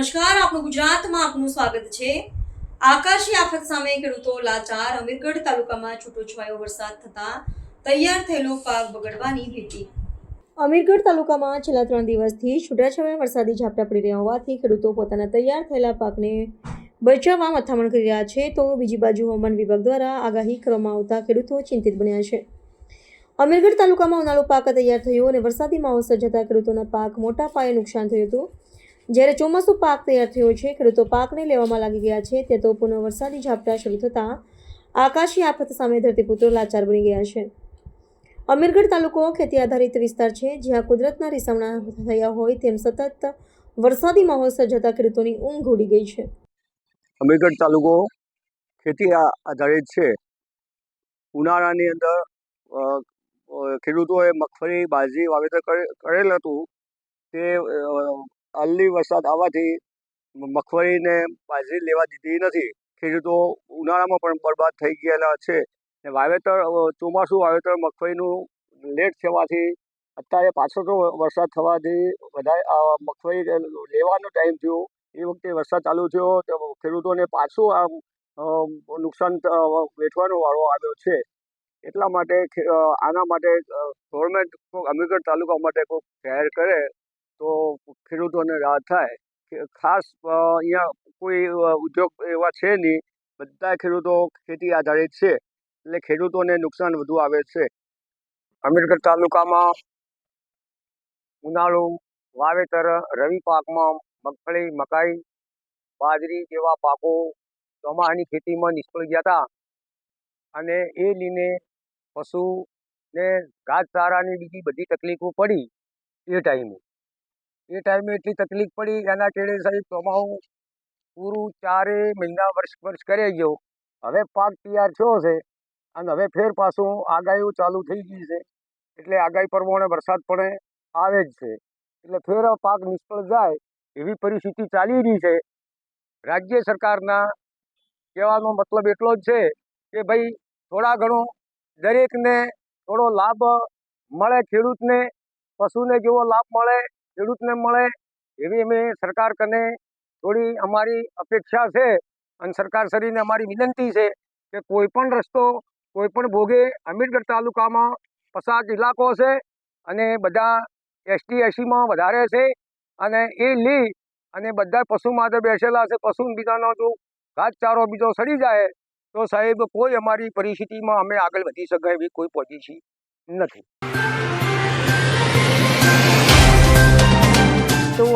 નમસ્કાર, આપનું ગુજરાતમાં આપનું સ્વાગત છે. આકાશી આફત સામે ખેડૂતો લાચાર, અમીરગઢ તાલુકામાં છૂટોછવાયો વરસાદ થતા તૈયાર થયેલો પાક બગડવાની ભીતિ. અમીરગઢ તાલુકામાં છેલ્લા ત્રણ દિવસથી છૂટાછવાયા વરસાદી ઝાપટા પડી રહ્યા હોવાથી ખેડૂતો પોતાના તૈયાર થયેલા પાકને બચાવવા મથામણ કરી રહ્યા છે. તો બીજી બાજુ હવામાન વિભાગ દ્વારા આગાહી કરવામાં આવતા ખેડૂતો ચિંતિત બન્યા છે. અમીરગઢ તાલુકામાં ઉનાળો પાક તૈયાર થયો અને વરસાદી માહોલ સર્જાતા ખેડૂતોના પાક મોટા પાયે નુકસાન થયું હતું. જ્યારે ચોમાસું પાક તૈયાર થયો છે, ખેડૂતો પાકને લેવામાં લાગી ગયા છે તે તો પુનઃ વરસાદી ઝાપટા શરૂ થતાં આકાશી આફત સામે ધરતીપુત્રો લાચાર બની ગયા છે. અમીરગઢ તાલુકો ખેતી આધારિત વિસ્તાર છે, જ્યાં કુદરતના રીસામણા થયા હોય તેમ સતત વરસાદી માહોલ સર્જાતા ખેડૂતોની ઊંઘ ઉડી ગઈ છે. અમીરગઢ તાલુકો ખેતી આધારિત છે. ઉનાળાની અંદર ખેડૂતોએ મગફળી, બાજરી વાવેતર કરે- કરેલ હતું. તે અ, હાલની વરસાદ આવવાથી મગફળીને બાજરી લેવા દીધી નથી. ખેડૂતો ઉનાળામાં પણ બરબાદ થઈ ગયેલા છે. ને વાવેતર ચોમાસું વાવેતર મગફળીનું લેટ થવાથી અત્યારે પાછળનો વરસાદ થવાથી વધારે મગફળી લેવાનો ટાઈમ થયો. એ વખતે વરસાદ ચાલુ થયો તો ખેડૂતોને પાછું આમ નુકસાન વેઠવાનો વારો આવ્યો છે. એટલા માટે આના માટે ગવર્મેન્ટ અમીરગઢ તાલુકા માટે કોઈ જાહેર કરે તો ખેડૂતોને રાહત થાય. ખાસ અહીંયા કોઈ ઉદ્યોગ એવા છે નહીં. બધા ખેડૂતો ખેતી આધારિત છે. એટલે ખેડૂતોને નુકસાન વધુ આવે છે. અમીરગઢ તાલુકામાં ઉનાળુ, વાવેતર, રવિ પાકમાં મગફળી, મકાઈ, બાજરી જેવા પાકો ચોમાસાની ખેતીમાં નિષ્ફળ ગયા હતા અને એ લીને પશુને ઘાસચારાની બીજી બધી તકલીફો પડી એ ટાઈમે. એ ટાઈમે એટલી તકલીફ પડી એના કેળે સાહેબ ચોમાસું પૂરું ચારે મહિના વર્ષ વર્ષ કરી ગયો. હવે પાક તૈયાર થયો છે અને હવે ફેર પાછું આગાહીઓ ચાલુ થઈ ગઈ છે. એટલે આગાહી પ્રમાણે વરસાદ પણ આવે જ છે. એટલે ફેર પાક નિષ્ફળ જાય એવી પરિસ્થિતિ ચાલી રહી છે. રાજ્ય સરકારના કહેવાનો મતલબ એટલો જ છે કે ભાઈ થોડા ઘણો દરેકને થોડો લાભ મળે, ખેડૂતને, પશુને જેવો લાભ મળે ખેડૂતને મળે એવી અમે સરકાર કને થોડી અમારી અપેક્ષા છે અને સરકાર શ્રીને અમારી વિનંતી છે કે કોઈ પણ રસ્તો, કોઈ પણ ભોગે અમીરગઢ તાલુકામાં પસાર ઇલાકો છે અને બધા એસટી એસીમાં વધારે છે અને એ લી અને બધા પશુ માટે બેસેલા છે પશુ બીજાનો જો ઘાસચારો બીજો સડી જાય તો સાહેબ કોઈ અમારી પરિસ્થિતિમાં અમે આગળ વધી શકાય એવી કોઈ પોઝિશન નથી.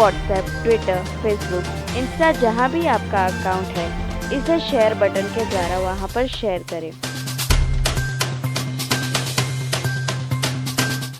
व्हाट्सएप ट्विटर फेसबुक इंस्टा जहाँ भी आपका अकाउंट है इसे शेयर बटन के द्वारा वहाँ पर शेयर करें